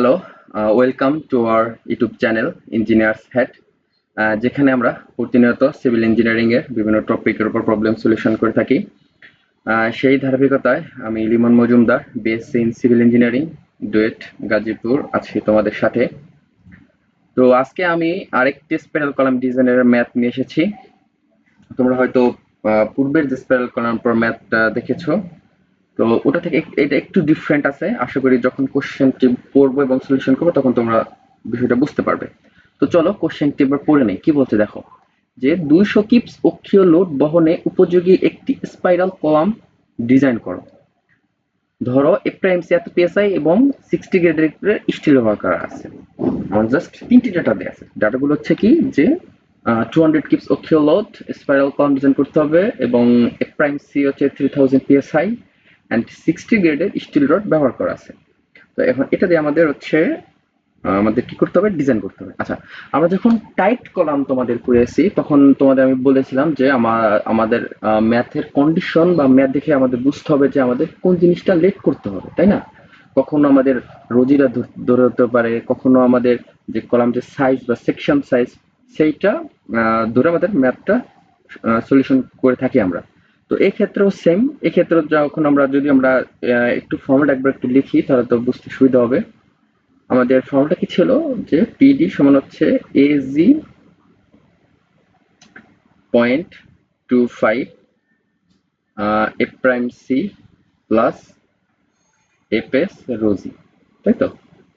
Hello welcome to our YouTube channel engineers head যেখানে আমরা প্রতিনিয়ত সিভিল ইঞ্জিনিয়ারিং এর বিভিন্ন টপিকের উপর প্রবলেম সলিউশন করে থাকি। সেই ধারাবাহিকতায় আমি Limon Majumdar BSc in civil engineering DUET Gazipur আছি তোমাদের সাথে। তো আজকে আমি আরেকটি স্পেরাল কলাম ডিজাইনের ম্যাথ নিয়ে এসেছি। তোমরা হয়তো আহ, পূর্বের যে স্পেরাল কলাম পর ম্যাথটা দেখেছ তো ওটা থেকে এটা একটু ডিফারেন্ট আছে। আশা করি যখন কোশ্চেনটি পড়ব এবং সলিউশন করব, তখন তোমরা বিষয়টা বুঝতে পারবে। তো চলো কোশ্চেনটি এবার পড়ে নেই। কি বলছে দেখো? যে দুইশো কিপস অক্ষীয় লোড বহনে উপযোগী একটি স্পাইরাল কলাম ডিজাইন করো। ধরো এ প্রাইম সি এত পিএসআই এবং সিক্সটি গ্রেডের স্টিল ব্যবহার করা আছে। জাস্ট তিনটি ডাটা দেওয়া আছে। ডাটাগুলো হচ্ছে কি? যে টু হান্ড্রেড কিপস অক্ষীয় লোড স্পাইরাল কলাম ডিজাইন করতে হবে এবং এ প্রাইম সি হচ্ছে three thousand PSI and sixty গ্রেডের স্টিল রড ব্যবহার করা আছে। তো এখন এটা দিয়ে আমাদের হচ্ছে আমাদের কি করতে হবে? ডিজাইন করতে হবে। আচ্ছা আমরা যখন টাইট কলাম তোমাদের করেছি তখন তোমাদের আমি বলেছিলাম যে আমার, আমাদের ম্যাথের কন্ডিশন বা ম্যাথ দেখে আমাদের বুঝতে হবে যে আমাদের কোন জিনিসটা লেট করতে হবে, তাই না? কখনো আমাদের রোজিরা ধর- হতে পারে, কখনো আমাদের যে কলাম যে সাইজ বা সেকশন সাইজ সেইটা ধরে আমাদের ম্যাথটা সলিউশন করে থাকি আমরা। তো এই ক্ষেত্রেও সেম এই ক্ষেত্রে যখন আমরা যদি আমরা একটু ফর্মেট একবার একটু লিখি, তাহলে তো বুঝতে সুবিধা হবে। আমাদের ফর্মুলাটা কি ছিল? যে পিডি সমান হচ্ছে AG point two five F prime C plus F S রোজি তাই তো?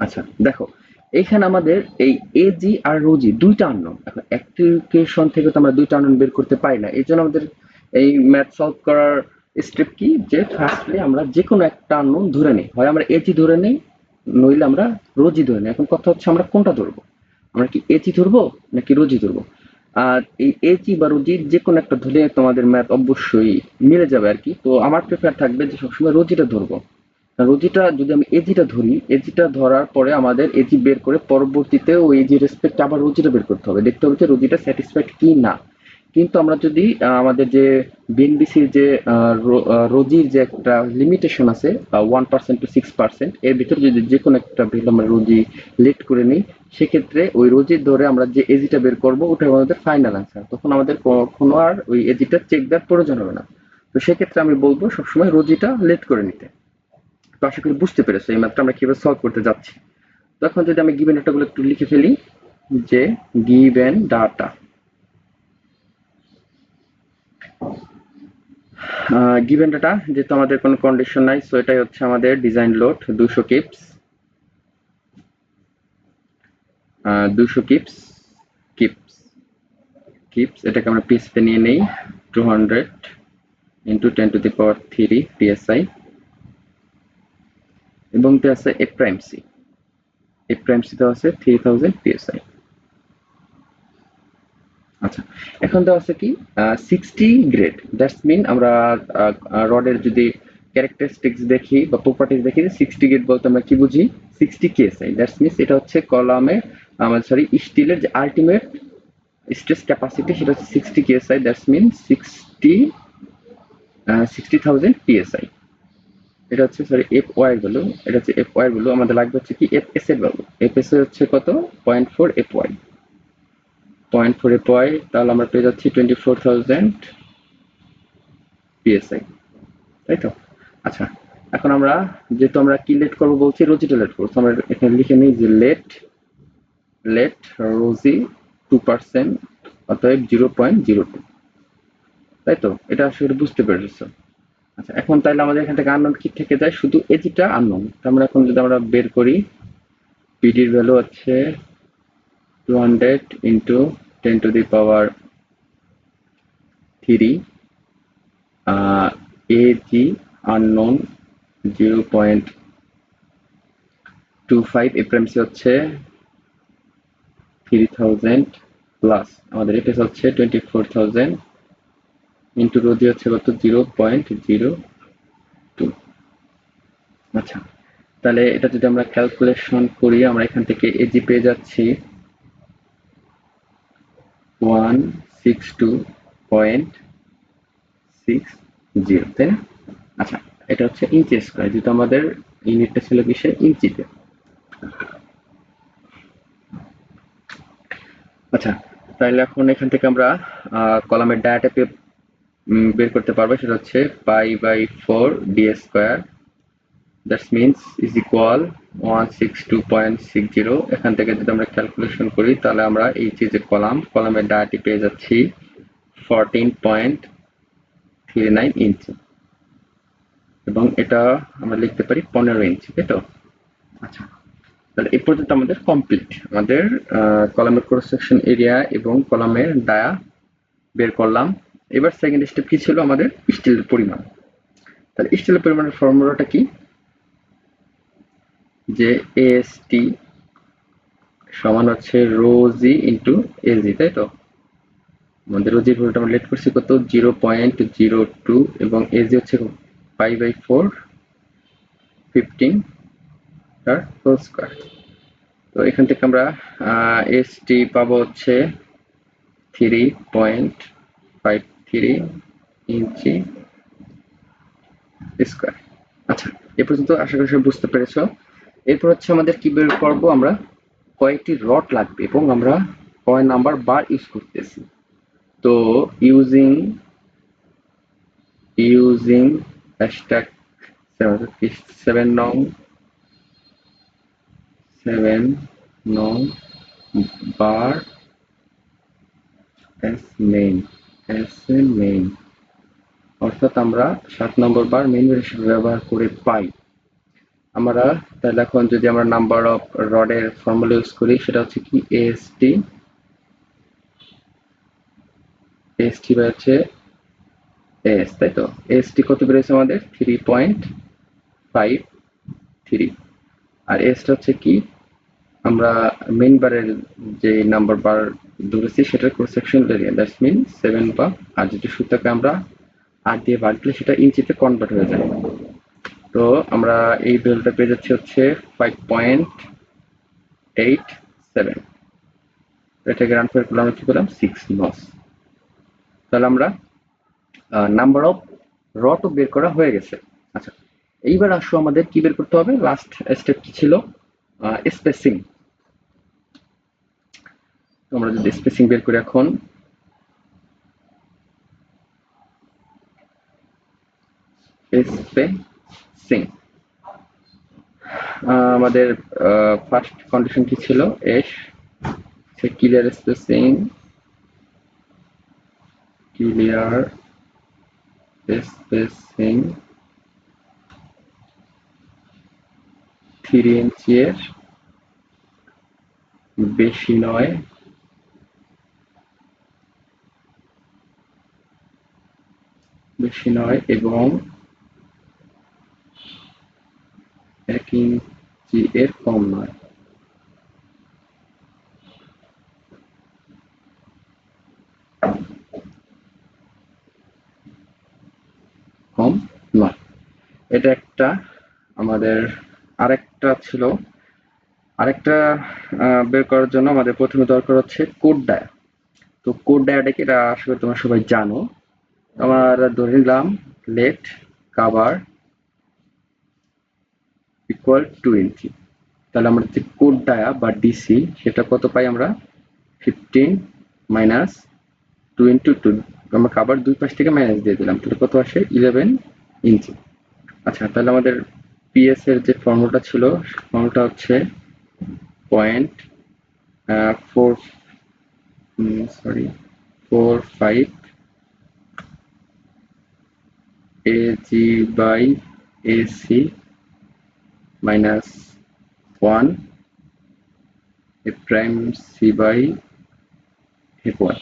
আচ্ছা দেখো এইখানে আমাদের এই এজি আর রোজি দুইটা আননোন এখন অ্যাপ্লিকেশন থেকে তো আমরা দুইটা আননোন বের করতে পারি না। এই জন্য আমাদের এই ম্যাথ সলভ করার স্টেপ কি? যে ফার্স্টলি আমরা যে কোনো একটা আননোন ধরে নিই। হয় আমরা এজি ধরে নিই, নইলে আমরা রোজি ধরে নিই। এখন কথা হচ্ছে আমরা কোনটা ধরবো? আমরা কি এজি ধরবো, নাকি রোজি ধরবো? আর এই এজি বা রোজি যে কোনো একটা ধরলে তোমাদের ম্যাথ অবশ্যই মিলে যাবে আর কি। তো আমার প্রেফার থাকবে যে সবসময় রোজিটা ধরবো। রোজিটা যদি আমি এজিটা ধরি এজিটা ধরার পরে আমাদের এজি বের করে পরবর্তীতে ওই এজি রেসপেক্ট আবার রোজিটা বের করতে হবে। দেখতে হবে যে রোজিটা স্যাটিসফাইড কি না কিন্তু আমরা যদি আমাদের যে বিএনবিসির যে রোজির যে একটা লিমিটেশন আছে one percent to six percent এর ভিতরে যদি যে কোনো একটা ভ্যালু আমরা রোজি লেট করে নিই, সেক্ষেত্রে ওই রোজির ধরে আমরা যে এজিটা বের করব ওটা আমাদের ফাইনাল আনসার তখন আমাদের কখনো আর ওই এজিটা চেক দেওয়ার প্রয়োজন হবে না। তো সেক্ষেত্রে আমি বলব, সবসময় রোজিটা লেট করে নিতে। তো আশা করি বুঝতে পেরেছ, এই ম্যাথটা আমরা কীভাবে সলভ করতে যাচ্ছি। তো এখন যদি আমি গিভেন ডাটাগুলো একটু লিখে ফেলি, যে গিভেন ডাটা গিভেন ডাটা যেহেতু আমাদের কোনো কন্ডিশন নাই সো এটাই হচ্ছে আমাদের ডিজাইন লোড দুশো কিপস দুশো কিপস কিপস কিপস এটাকে আমরা পিসতে নিয়ে নেই two hundred into ten to the power three PSI এবং তে আছে A prime C A prime C আছে থ্রি থাউজেন্ড পিএসআই আচ্ছা এখন দেওয়া আছে কি? সিক্সটি গ্রেড দ্যাটস মিন আমরা রডের যদি ক্যারেক্টারিস্টিক্স দেখি বা প্রপার্টিস দেখি সিক্সটি গ্রেড বলতে আমরা কি বুঝি? সিক্সটি কেএসআই দ্যাটস মিনস এটা হচ্ছে কলামে আমাদের সরি স্টিলের যে আলটিমেট স্ট্রেস ক্যাপাসিটি সেটা হচ্ছে sixty KSI that's mean sixty sixty thousand PSI এটা হচ্ছে সরি এফ ওয়াই ভ্যালু এটা হচ্ছে এফ ওয়াই ভ্যালু আমাদের লাগবে হচ্ছে কি এফ এস এর ভ্যালু এফ এস হচ্ছে কত? Point four F Y point four Y তাহলে আমরা পেয়ে যাচ্ছি টোয়েন্টি ফোর থাউজেন্ড পিএসআই তাই তো? আচ্ছা এখন আমরা যেহেতু আমরা কি লেট করব বলছি রোজিটা লেট করব। আমরা এখানে লিখে নিই যে লেট লেট রোজি টু পার্সেন্ট অতএব জিরো পয়েন্ট জিরো টু তাই তো? এটা আসলে বুঝতে পেরেছ। আচ্ছা এখন তাহলে আমাদের এখান থেকে আননোন কি থেকে যায়? শুধু এজিটা আননোন আমরা এখন যদি আমরা বের করি পিডির ভ্যালু হচ্ছে two hundred into ten to the power three Ag unknown zero point two five A prime C হচ্ছে থ্রি থাউজেন্ড প্লাস আমাদের এফএস হচ্ছে টোয়েন্টি ফোর থাউজেন্ড ইন্টু হচ্ছে কত? জিরো পয়েন্ট জিরো টু আচ্ছা তাহলে এটা যদি আমরা ক্যালকুলেশন করি, আমরা এখান থেকে এজি পেয়ে যাচ্ছি। One six two point six zero তাই না? আচ্ছা এটা হচ্ছে ইঞ্চি স্কোয়ার যেহেতু আমাদের ইউনিটটা ছিল কিসে ইঞ্চিতে। আচ্ছা তাহলে এখন এখান থেকে আমরা কলামের ডায়াটা বের করতে পারব, সেটা হচ্ছে pi by four D square that's means is equal one six two point six zero এখান থেকে যদি আমরা ক্যালকুলেশন করি, তাহলে আমরা এই যে যে কলাম, কলামের ডায়াটি পেয়ে যাচ্ছি fourteen point three nine inch এবং এটা আমরা লিখতে পারি পনেরো ইঞ্চি তাই তো? আচ্ছা তাহলে এই পর্যন্ত আমাদের কমপ্লিট আমাদের কলামের ক্রস সেকশন এরিয়া এবং কলামের ডায়া বের করলাম। এবার সেকেন্ড স্টেপ কি ছিল? আমাদের স্টিলের পরিমাণ। তাহলে স্টিলের পরিমাণের ফর্মুলাটা কি? যে এএসটি সমান হচ্ছে রো জি ইন্টু এজি তাই তো? আমাদের রোজির ভ্যালুটা আমরা লেট করছি, কত? জিরো পয়েন্ট জিরো টু এবং এজি হচ্ছে ফাইভ বাই ফোর ফিফটিন তার হোল স্কোয়ার তো এখান থেকে আমরা এস টি পাবো হচ্ছে three point five three inch square আচ্ছা এ পর্যন্ত আশা করি সব বুঝতে পেরেছ। এরপর হচ্ছে আমাদের কি বের করব? আমরা কয়েকটি রড লাগবে এবং আমরা কয় নাম্বার বার ইউজ করতেছি। তো ইউজিং ইউজিং, হ্যাশট্যাগ, সেভেন নং সেভেন নং bar S main S main. অর্থাৎ আমরা সাত নম্বর বার মেইন ব্যবহার করে পাই। আমরা তাহলে এখন যদি আমরা নাম্বার অফ রডের ফর্মুলা ইউজ করি, সেটা হচ্ছে কি? এএসটি এএসটি হচ্ছে এস তাই তো? এএসটি কত বেড়েছে আমাদের? থ্রি পয়েন্ট ফাইভ থ্রি আর এসটা হচ্ছে কি? আমরা মেইন বারের যে নাম্বার বার ধরেছি, সেটার cross section area that's mean seven বা আর যেটা সূত্রকে আমরা আর দিয়ে বাদ দিলে, সেটা ইঞ্চিতে কনভার্ট হয়ে যায়। তো আমরা এই ভ্যালুটা পেয়ে যাচ্ছি হচ্ছে ফাইভ পয়েন্ট এইট সেভেন এটাকে রান করে করলে আমরা কি করলাম সিক্স নস তাহলে আমরা নাম্বার অফ রটও বের করা হয়ে গেছে। আচ্ছা এইবার আসো আমাদের কি বের করতে হবে? লাস্ট স্টেপ কি ছিল? স্পেসিং আমরা যদি স্পেসিং বের করি এখন স্পেসিং আমাদের ফার্স্ট কন্ডিশন কি ছিল? এস সে clear spacing clear spacing three inch এর বেশি নয়। বেশি নয় এবং এক ইঞ্চি এর কম নয়। কম নয় এটা একটা আমাদের আরেকটা ছিল। আরেকটা বের করার জন্য আমাদের প্রথমে দরকার হচ্ছে কোড ডায়া তো কোড ডায়াটা কি? এটা আসলে তোমরা সবাই জানো। আমরা ধরে নিলাম let cover equal two inch তাহলে আমরা যে কোড ডায়া বা ডিসি সেটা কত পাই আমরা? Fifteen minus two into two আমরা কাবার দুই পাশ থেকে মাইনাস দিয়ে দিলাম। তাহলে কত আসে? ইলেভেন ইঞ্চি আচ্ছা তাহলে আমাদের পিএস এর যে ফর্মুলাটা ছিল ফর্মুলাটা হচ্ছে point four sorry four five AG by AC minus one A prime C by F one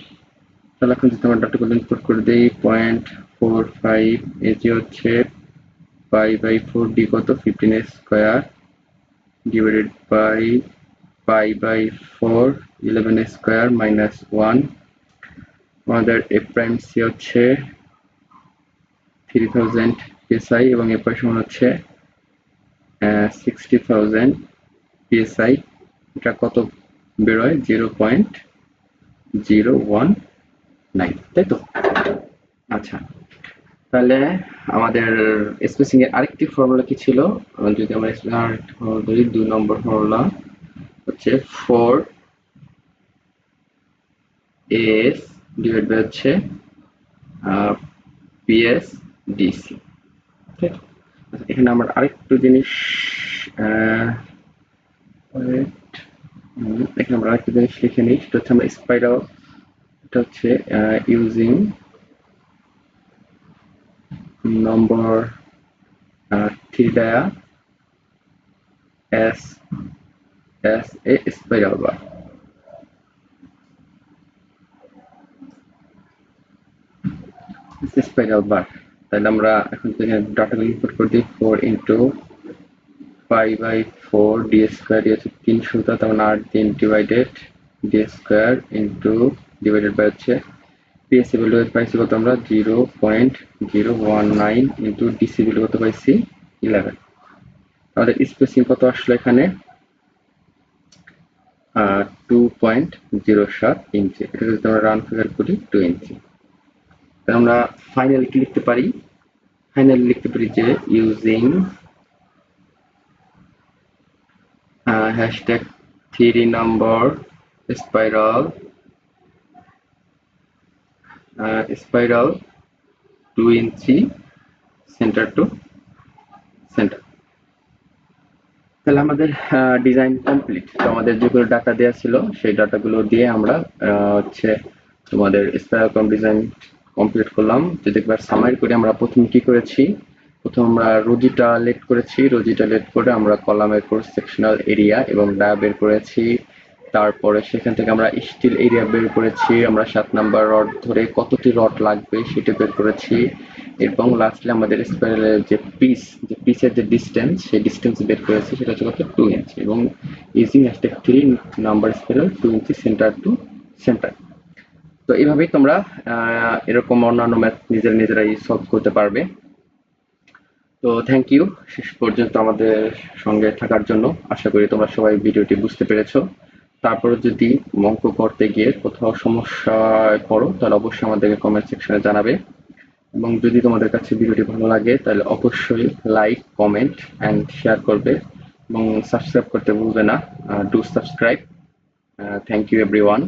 তাহলে এখন যদি আমরা ডাটাগুলো ইনপুট করে দিই পয়েন্ট ফোর ফাইভ এজি হচ্ছে পাই বাই ফোর ডি কত? Fifteen square divided by pi by four eleven square minus one আমাদের এ প্রাইম সি হচ্ছে থ্রি থাউজেন্ড এবং এ পাই সমান হচ্ছে সিক্সটি থাউজেন্ড পিএসআই এটা কত বেরোয়? Zero point zero one nine তাই তো? আচ্ছা তাহলে আমাদের স্পেসিং এর আরেকটি ফর্মুলা কি ছিল? যদি আমরা আরেকটি ফর্মুলা ধরি, দুই নম্বর ফর্মুলা হচ্ছে ফোর এস ডিভাইড বাই হচ্ছে পিএস ডিসি ঠিক এখানে আমার আরেকটু জিনিস এখানে আমরা আরেকটা জিনিস লিখে নিই, সেটা হচ্ছে আমরা স্পাইরাল এটা হচ্ছে ইউজিং নম্বর থ্রি বার তাহলে আমরা এখন থেকে ডাটাগুলো ইনপুট করে দিই four into five by four D square D হচ্ছে তিনশো তার মানে আট দিন divided D square into divided by হচ্ছে পিএসসি ভ্যালু পাইছি কত আমরা? Zero point zero one nine into DC value কত পাইছি ইলেভেন আমাদের স্পেসিং কত আসলো এখানে? টু পয়েন্ট জিরো সাত ইঞ্চি এটা যদি আমরা রান ফিগার করি টু ইঞ্চি তাহলে আমরা ফাইনাল লিখতে পারি? ফাইনাল লিখতে পারি যে using hashtag three number spiral spiral two inch center to center তাহলে আমাদের ডিজাইন কমপ্লিট তো আমাদের যেগুলো ডাটা দেওয়া ছিল, সেই ডাটাগুলো দিয়ে আমরা হচ্ছে তোমাদের স্পাইরাকম ডিজাইন কমপ্লিট করলাম। যদি একবার সামারি করে আমরা প্রথম কি করেছি? প্রথম আমরা রোজিটা লেট করেছি। রোজিটা লেট করে আমরা কলামের ক্রস সেকশনাল এরিয়া এবং ডায়া বের করেছি। তারপরে সেখান থেকে আমরা স্টিল এরিয়া বের করেছি। আমরা সাত নাম্বার রড ধরে কতটি রড লাগবে সেটা বের করেছি। এবং লাস্টলি আমাদের স্পাইরালের যে পিস যে পিসের যে ডিস্টেন্স সেই ডিস্টেন্স বের করেছি। সেটা হচ্ছে কত? টু ইঞ্চি এবং using hashtag three number spiral two inch center to center তো এইভাবেই তোমরা এরকম অন্যান্য ম্যাথ নিজেরা নিজেরাই সলভ করতে পারবে। তো থ্যাংক ইউ শেষ পর্যন্ত আমাদের সঙ্গে থাকার জন্য। আশা করি তোমরা সবাই ভিডিওটি বুঝতে পেরেছ। তারপরে যদি অঙ্ক করতে গিয়ে কোথাও সমস্যায় পড়ো, তাহলে অবশ্যই আমাদেরকে কমেন্ট সেকশনে জানাবে। এবং যদি তোমাদের কাছে ভিডিওটি ভালো লাগে, তাহলে অবশ্যই লাইক কমেন্ট অ্যান্ড শেয়ার করবে। এবং সাবস্ক্রাইব করতে ভুলবে না। Do subscribe thank you everyone